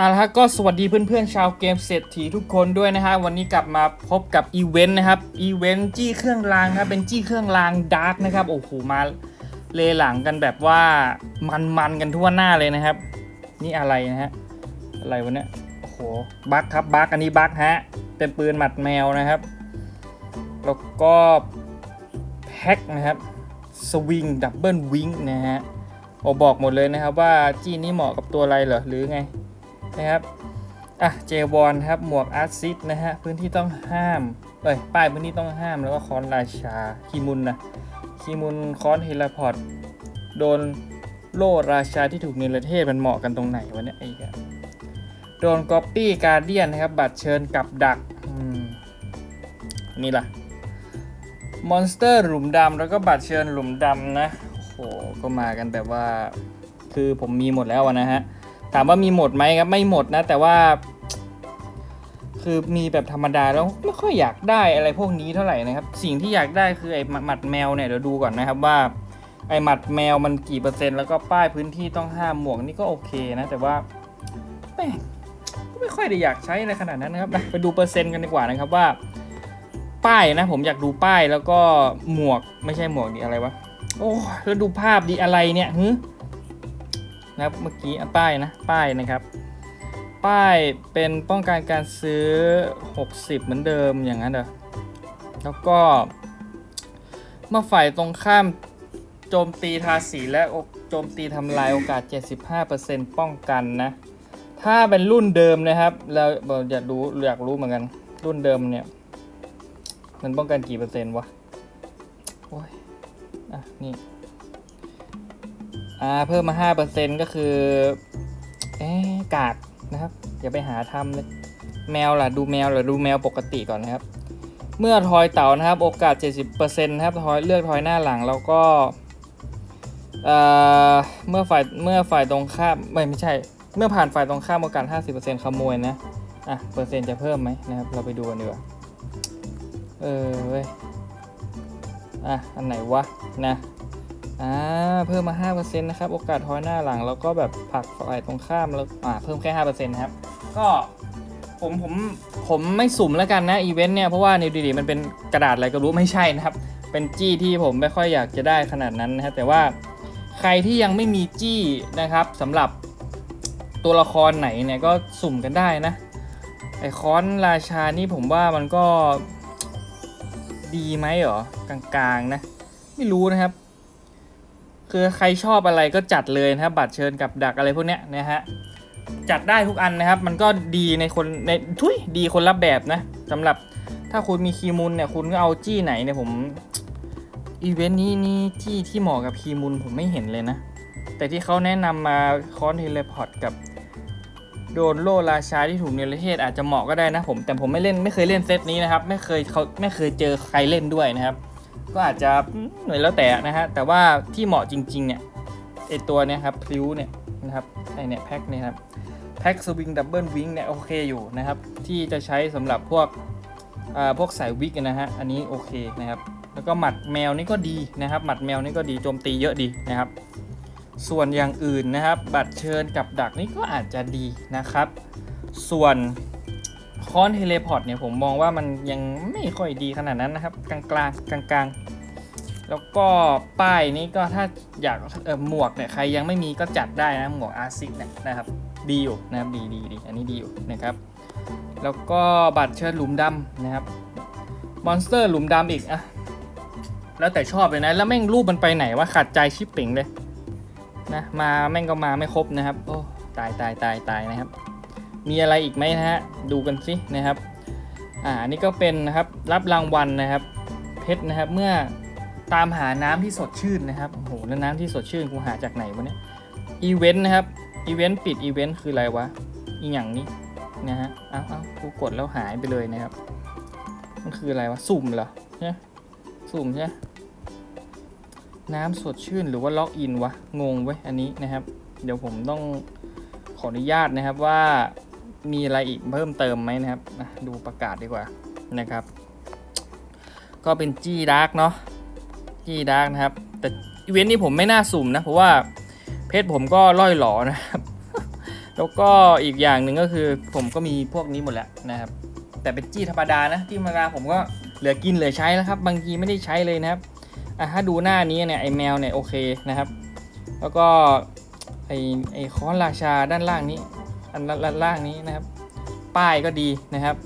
เอาละฮะก็สวัสดีเพื่อนๆชาวเกมเศรษฐีทุกคนด้วยนะฮะวันนี้กลับมาพบกับอีเวนต์นะครับอีเวนต์จี้เครื่องรางครับเป็นจี้เครื่องรางดาร์กนะครับโอ้โหมาเลหลังกันแบบว่ามันๆกันทั่วหน้าเลยนะครับ นี่อะไรนะฮะอะไรวะเนี่ยโอ้โหบั๊กครับบั๊กอันนี้บั๊กฮะเป็นปืนหมัดแมวนะครับแล้วก็แพ็คนะครับสวิงดับเบิลวิงนะฮะโอ้บอกหมดเลยนะครับว่าจี้นี้เหมาะกับตัวอะไรเหรอหรือไง นะครับอะเจวอนครับหมวกอาร์ซิสนะฮะพื้นที่ต้องห้ามเอ้ยป้ายพื้นที่ต้องห้ามแล้วก็คอนราชาคีมุนนะคีมุนคอนเฮลาพอร์ตโดนโล่ราชาที่ถูกเนรเทศมันเหมาะกันตรงไหนวะเนี่ยไอ้แกโดนก๊อปปี้การเดียนนะครับบัตรเชิญกับดักนี่ล่ะมอนสเตอร์หลุมดำแล้วก็บัตรเชิญหลุมดำนะโอ้โหก็มากันแบบว่าคือผมมีหมดแล้วนะฮะ ถามว่ามีหมดไหมครับไม่หมดนะ แต่ว่า คือมีแบบธรรมดาแล้วไม่ค่อยอยากได้อะไรพวกนี้เท่าไหร่นะครับ สิ่งที่อยากได้คือไอ้หมัดแมวเนี่ยเดี๋ยวดูก่อนนะครับว่าไอ้หมัดแมวมันกี่เปอร์เซ็นต์แล้วก็ป้ายพื้นที่ต้องห้ามหมวกนี่ก็โอเคนะ แต่ว่าแม่ไม่ค่อยได้อยากใช้อะไรขนาดนั้นนะครับไปดูเปอร์เซ็นต์กันดีกว่านะครับว่า ป้ายนะ ผมอยากดูป้ายแล้วก็หมวกไม่ใช่หมวกดีอะไรวะโอ้แล้วดูภาพดีอะไรเนี่ยฮึ นะครับเมื่อกี้ป้ายนะป้ายนะครับ ป้ายเป็นป้องกันการซื้อ 60 เหมือนเดิมอย่างนั้นเหรอแล้วก็ เมื่อฝ่ายตรงข้ามโจมตีทาสีและโจมตีทำลายโอกาส 75%ป้องกันนะ ถ้าเป็นรุ่นเดิมนะครับเราอยากรู้อยากรู้เหมือนกันรุ่นเดิมเนี่ย มันป้องกันกี่เปอร์เซ็นต์วะโอ้ยอะนี่ อ่าเพิ่มมา 5%ก็คือเอ๊ะกากนะครับอย่าไปหาทำเลยแมวล่ะดูแมวล่ะดูแมวปกติก่อนนะครับ เมื่อทอยเต่านะครับ โอกาส 70%นะครับทอยเลือกทอยหน้าหลังแล้วก็เอ่อเมื่อฝ่ายเมื่อฝ่ายตรงข้ามไม่ไม่ใช่ เมื่อผ่านฝ่ายตรงข้ามโอกาส 50%ขโมยนะอะเปอร์เซ็นต์จะเพิ่มไหมนะครับ เราไปดูกันดีกว่าเออเว้ยอะอันไหนวะนะ อ่าเพิ่มมา 5%นะครับ โอกาสทอยหน้าหลัง แล้วก็แบบผักฝ่ายตรงข้ามแล้วอ่าเพิ่มแค่ 5%นะครับ ก็ผมผมผมไม่สุ่มแล้วกันนะอีเวนต์เนี่ย เพราะว่านิวดีดีมันเป็นกระดาษอะไรก็รู้ไม่ใช่นะครับ เป็นจี้ที่ผมไม่ค่อยอยากจะได้ขนาดนั้นนะครับแต่ว่าใครที่ยังไม่มีจี้นะครับสำหรับตัวละครไหนเนี่ยก็สุ่มกันได้นะไอคอนราชานี่ผมว่ามันก็ดีไหมเหรอกลางๆนะ ไม่รู้นะครับ คือใครชอบอะไรก็จัดเลยนะครับบัตรเชิญกับดักอะไรพวกเนี้ยนะฮะจัดได้ทุกอันนะครับ มันก็ดีในคนในทุยดีคนละแบบนะสำหรับถ้าคุณมีคีมุนเนี่ยคุณก็เอาจี้ไหนเนี่ยผมอีเวนต์นี้นี่จี้ที่เหมาะกับคีมุนผมไม่เห็นเลยนะ แต่ที่เขาแนะนำมาคอนเทเลพอร์ตกับโดนโลราชาที่ถูกเนรเทศอาจจะเหมาะก็ได้นะผม แต่ผมไม่เล่นไม่เคยเล่นเซตนี้นะครับ ไม่เคยเขาไม่เคยเจอใครเล่นด้วยนะครับ ก็อาจจะหน่วยแล้วแต่นะฮะแต่ว่าที่เหมาะจริงๆเนี่ยไอตัวเนี้ยครับพลิ้วเนี่ยนะครับไอเนี่ยแพ็คเนี่ยครับแพ็คสวิงดับเบิลวิงเนี่ยโอเคอยู่นะครับ ที่จะใช้สำหรับพวกอ่าพวกสายวิกนะฮะอันนี้โอเคนะครับ แล้วก็หมัดแมวนี่ก็ดีนะครับ หมัดแมวนี่ก็ดีโจมตีเยอะดีนะครับ ส่วนอย่างอื่นนะครับ บัตรเชิญกับดักนี่ก็อาจจะดีนะครับ ส่วน คอนเทเลพอร์ตเนี่ยผมมองว่ามันยังไม่ค่อยดีขนาดนั้นนะครับ กลางกลางกลางกลางๆแล้วก็ป้ายนี้ก็ถ้าอยากเออหมวกเนี่ยใครยังไม่มีก็จัดได้นะหมวกอาซิกเนี่ยนะครับดีอยู่นะครับดีดีดีอันนี้ดีอยู่นะครับ แล้วก็บัตรเชิญหลุมดำนะครับมอนสเตอร์หลุมดำอีกอะแล้วแต่ชอบเลยนะ แล้วแม่งรูปมันไปไหนวะขัดใจชิปปิงเลยนะมาแม่งก็มาไม่ครบนะครับ โอ้ตายตายตายตายนะครับ มีอะไรอีกไหมนะฮะ ดูกันสินะครับ อ่า นี่ก็เป็นนะครับ รับรางวัลนะครับ เพชรนะครับ เมื่อตามหาน้ำที่สดชื่นนะครับ โอ้โห แล้วน้ำที่สดชื่นกูหาจากไหนวะเนี่ย อีเวนต์นะครับ อีเวนต์ปิดอีเวนต์คืออะไรวะ อีหยังนี้นะฮะ เอ้าเอ้ากูกดแล้วหายไปเลยนะครับ มันคืออะไรวะ สุ่มเหรอใช่สุ่มใช่น้ำสดชื่นหรือว่าล็อกอินวะ งงเว้ยอันนี้นะครับ เดี๋ยวผมต้องขออนุญาตนะครับว่า มีอะไรอีกเพิ่มเติมไหมนะครับ ดูประกาศดีกว่านะครับ ก็เป็นจี้ดาร์กเนาะจี้ดาร์กนะครับ แต่อีเวนต์นี้ผมไม่น่าสุ่มนะ เพราะว่าเพจผมก็ล่อยหลอนะครับ แล้วก็อีกอย่างหนึ่งก็คือผมก็มีพวกนี้หมดแล้วนะครับ แต่เป็นจี้ธรรมดานะจี้ธรรมดาผมก็เหลือกินเหลือใช้แล้วครับ บางทีไม่ได้ใช้เลยนะครับอะถ้าดูหน้านี้เนี่ยไอแมวเนี่ยโอเคนะครับ แล้วก็ไอไอค้อนราชาด้านล่างนี้ อันล่างนี้นะครับ ป้ายก็ดีนะครับ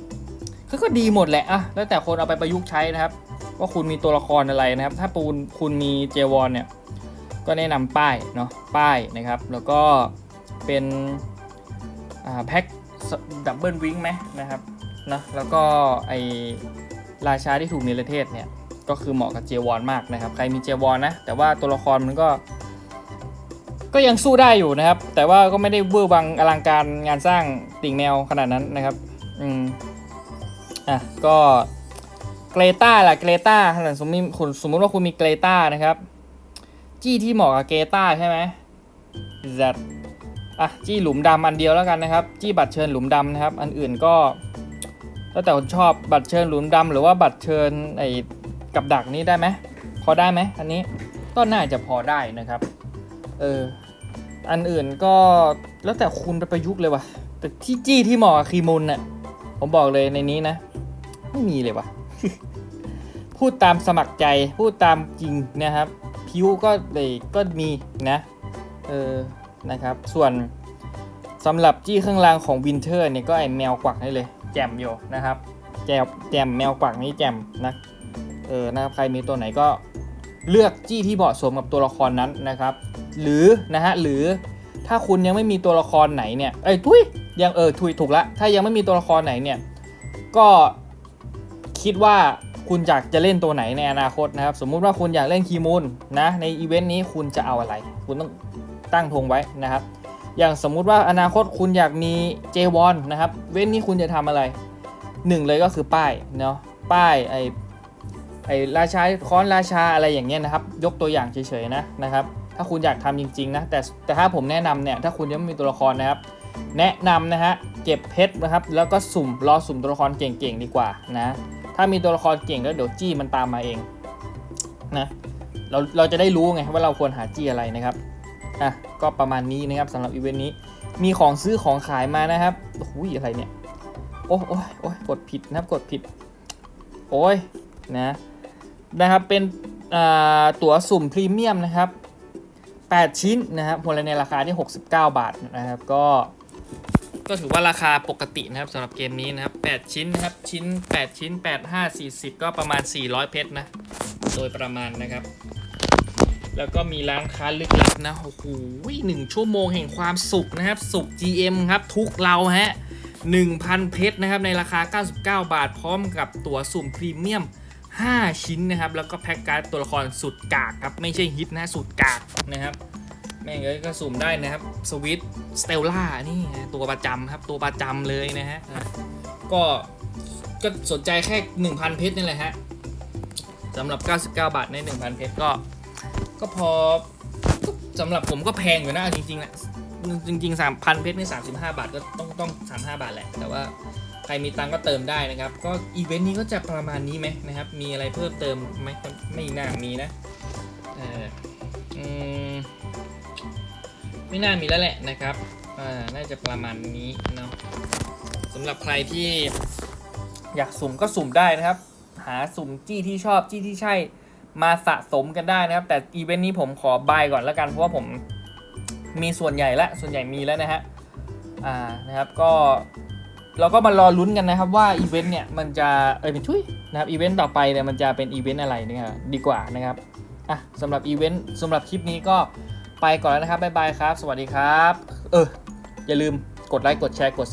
คือก็ดีหมดแหละอะแล้วแต่คนเอาไปประยุกต์ใช้นะครับ ว่าคุณมีตัวละครอะไรนะครับ ถ้าปูนคุณมีเจวอนเนี่ยก็แนะนำป้ายเนาะป้ายนะครับ แล้วก็เป็นแพ็คดับเบิลวิงไหมนะครับนะแล้วก็ไอราชาที่ถูกเนรเทศเนี่ยก็คือเหมาะกับเจวอนมากนะครับ ใครมีเจวอนนะ แต่ว่าตัวละครมันก็ ก็ยังสู้ได้อยู่นะครับ แต่ว่าก็ไม่ได้เวอร์วังอลังการงานสร้างติ่งแมวขนาดนั้นนะครับอืมอะก็เกรตาแหละเกรตาสมมติคุณสมมติว่าคุณมีเกรตานะครับ จี้ที่เหมาะกับเกรตาใช่ไหมจัดอะจี้หลุมดำอันเดียวแล้วกันนะครับ จี้บัตรเชิญหลุมดำนะครับ อันอื่นก็แล้วแต่คนชอบบัตรเชิญหลุมดำหรือว่าบัตรเชิญไอ้กับดักนี้ได้ไหมพอได้ไหมอันนี้ก็น่าจะพอได้นะครับ เออ อันอื่นก็แล้วแต่คุณไปประยุกต์เลยว่ะ แต่ที่จี้ที่เหมาะกับคีมุนน่ะ ผมบอกเลยในนี้นะ ไม่มีเลยว่ะ พูดตามสมัครใจ พูดตามจริงนะครับ พิวก็เลยก็มีนะ เออ นะครับ ส่วนสำหรับจี้เครื่องรางของวินเทอร์เนี่ยก็ไอแมวกวักนี่เลย แจมอยู่นะครับ แจมแจมแมวกวักนี่แจมนะ เออนะครับใครมีตัวไหนก็ เลือกจี้ที่เหมาะสมกับตัวละครนั้นนะครับ หรือนะฮะหรือถ้าคุณยังไม่มีตัวละครไหนเนี่ยเอ้ยทุยยังเออทุยถูกละถ้ายังไม่มีตัวละครไหนเนี่ยก็คิดว่าคุณอยากจะเล่นตัวไหนในอนาคตนะครับ สมมุติว่าคุณอยากเล่นคีมูลนะในอีเวนต์นี้คุณจะเอาอะไร คุณต้องตั้งธงไว้นะครับ อย่างสมมุติว่าอนาคตคุณอยากมีเจวอนนะครับ เว้นนี้คุณจะทำอะไรหนึ่งเลยก็คือป้ายเนาะป้ายไอ ไอราชาค้อนราชาอะไรอย่างเงี้ยนะครับ ยกตัวอย่างเฉยๆนะนะครับ ถ้าคุณอยากทำจริงๆนะแต่แต่ถ้าผมแนะนำเนี่ยถ้าคุณยังไม่มีตัวละครนะครับ แนะนำนะฮะเก็บเพชรนะครับ แล้วก็สุ่มรอสุ่มตัวละครเก่งๆดีกว่านะถ้ามีตัวละครเก่งแล้วเดี๋ยวจี้มันตามมาเองนะเราเราจะได้รู้ไงว่าเราควรหาจี้อะไรนะครับอะก็ประมาณนี้นะครับสำหรับอีเวนต์นี้มีของซื้อของขายมานะครับโอ้โหอะไรเนี่ยโอ้ยโอ้ยโอ้ยกดผิดนะครับกดผิด โอ้ยนะ นะครับเป็นตั๋วสุ่มพรีเมียมนะครับ 8 ชิ้นนะครับพลในราคาที่ 69 บาทนะครับ ก็ก็ถือว่าราคาปกตินะครับสำหรับเกมนี้นะครับ 8 ชิ้นนะครับ ชิ้น 8 ชิ้น 8 5 40 ก็ประมาณ 400 เพชรนะ โดยประมาณนะครับ แล้วก็มีร้านค้าลึกลับนะโอ้โหหนึ่งชั่วโมงแห่งความสุขนะครับ สุข GM ครับ ทุกเราฮะ 1,000 เพชรนะครับ ในราคา 99 บาท พร้อมกับตั๋วสุ่มพรีเมียม 5 ชิ้นนะครับ แล้วก็แพ็กการ์ดตัวละครสุดกากครับ ไม่ใช่ฮิตนะสุดกากนะครับแม่งเอ้ยก็สุ่มได้นะครับสวิตสเตลล่านี่ฮะตัวประจำครับตัวประจำเลยนะฮะก็ก็สนใจแค่ 1,000 เพชรนี่แหละฮะสำหรับ 99 บาทใน 1,000 เพชรก็ ก็พอสำหรับผมก็แพงอยู่นะจริงๆนะจริงๆ3,000 เพชรนี่35 บาทก็ต้องต้อง 35 บาทแหละ แต่ว่า ใครมีตังก็เติมได้นะครับ ก็อีเวนต์นี้ก็จะประมาณนี้ไหมนะครับ มีอะไรเพิ่มเติมไหมไม่น่ามีนะเออไม่น่ามีแล้วแหละนะครับอ่าน่าจะประมาณนี้เนาะสำหรับใครที่อยากสุ่มก็สุ่มได้นะครับ หาสุ่มจี้ที่ชอบจี้ที่ใช่มาสะสมกันได้นะครับ แต่อีเวนต์นี้ผมขอบายก่อนแล้วกันเพราะว่าผมมีส่วนใหญ่และส่วนใหญ่มีแล้วนะฮะอ่านะครับก็ เราก็มารอลุ้นกันนะครับว่าอีเวนต์เนี่ยมันจะเออเป็นชุยนะครับอีเวนต์ต่อไปเนี่ยมันจะเป็นอีเวนต์อะไรเนี่ยดีกว่านะครับอะสำหรับอีเวนต์สำหรับคลิปนี้ก็ไปก่อนแล้วนะครับบ๊ายบายครับ สวัสดีครับ เอออย่าลืมกดไลค์กดแชร์กด